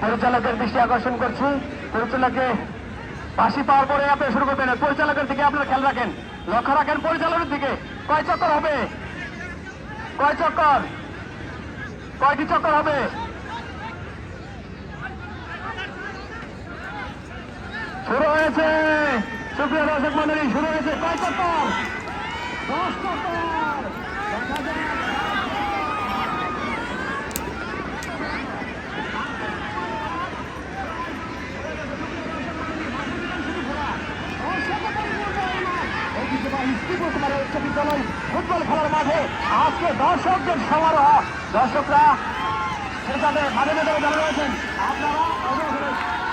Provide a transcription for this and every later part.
পরিচালকের দৃষ্টি আকর্ষণ করছি। পরিচালকে বাসি পাওয়ার পরে আপনি শুরু করবেন। পরিচালকের দিকে আপনারা খেয়াল রাখেন। লক্ষ্য রাখেন, পরিচালকের দিকে কয় চক্কর হবে? কয় চক্কর? কয়টি চক্কর হবে? শুরু হয়েছে। সুপ্রিয় দর্শক মন্ডলী, শুরু হয়েছে। কয় চক্কর? দশ চক্কর। দেখা যাক। বিদ্যালয় ফুটবল খেলার মাঠে আজকে দর্শকদের সমারোহ। দর্শকরা সেটাতে মাঝে মাঝে রয়েছেন আপনারা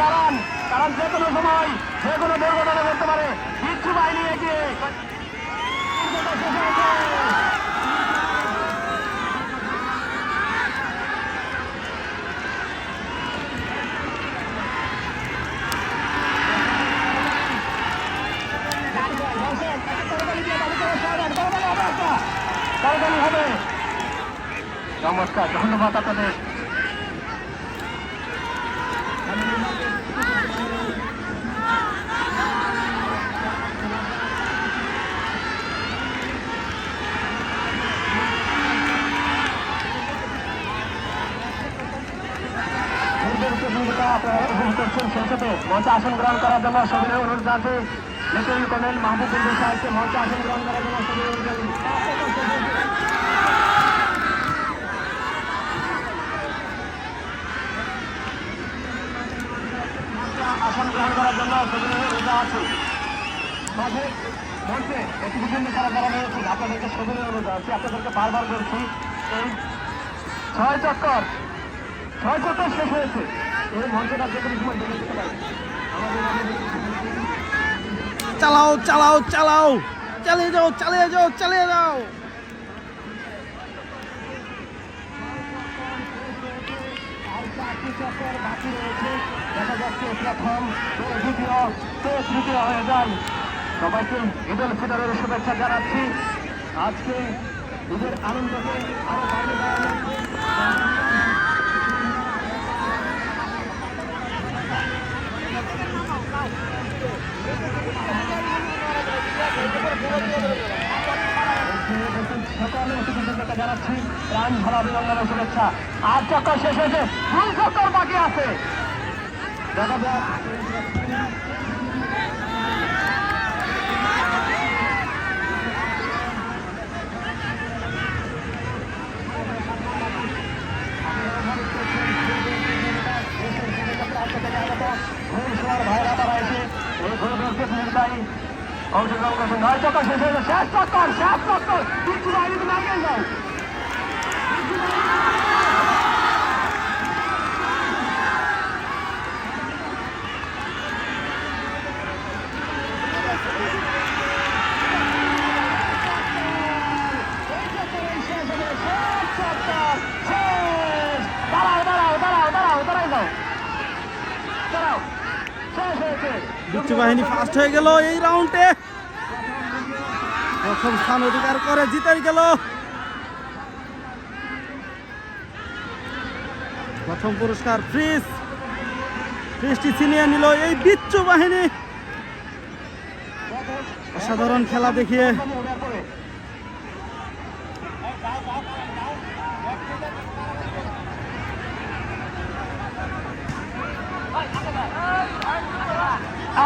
দাঁড়ান, কারণ যে কোনো সময় যে কোনো দুর্ঘটনা ঘটতে পারে। বিচ্ছু বাহিনী এগিয়ে নমস্কার ধন্যবাদ আপনাদের। আপনারা উপভোগ করছেন সেই মঞ্চে আসন গ্রহণ করার জন্য সবিনয় অনুরোধ জানাচ্ছি লেফটেন্যান্ট কর্নেল মাহবুবুল সাহেবকে মঞ্চে আসন গ্রহণ করার জন্য সবিনয় অনুরোধ আসন গ্রহণ করার জন্য সবিনয় অনুরোধ জানাচ্ছি মাঝে মঞ্চে একটি বিভিন্ন খেলা করা হয়েছে আপনাদেরকে সবিনয় অনুরোধ জানাচ্ছি আপনাদেরকে বারবার বলছি এই ছয় চক্কর ছয় চক্কর শেষ হয়েছে। চালাও চালাও চালাও। চালিয়ে যাও চালিয়ে যাও চালিয়ে যাও। সবাইকে ঈদ উল ফিতরের শুভেচ্ছা জানাচ্ছি। আজকে ঈদের আনন্দকে আরও সকলে অতিথিদেরকে জানাচ্ছি প্রাণ ভরা অভিনন্দনের শুভেচ্ছা। আর চক্কর শেষ হয়েছে দুই চক্কর বাকি আছে। দেখা যাক। ভাইরা তারা এসে, এই ঘোরদোষকে ফিরতাই অংশগ্রহণ করছেন নয় চক্কর শেষ হয়েছে শেষ চক্কর শেষ চক্কর কিছু বাইরে তুমি আগে যাও দাঁড়াও বিচ্ছু বাহিনী ফার্স্ট হয়ে গেল এই রাউন্ডে প্রথম স্থান অধিকার করে জিতে গেল। প্রথম পুরস্কার ফ্রিজ। ফ্রিজটি ছিনিয়ে নিল এই বিচ্ছু বাহিনী। অসাধারণ খেলা দেখিয়ে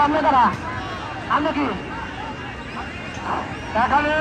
আমরা দাঁড়া। আপনি কি? এখানে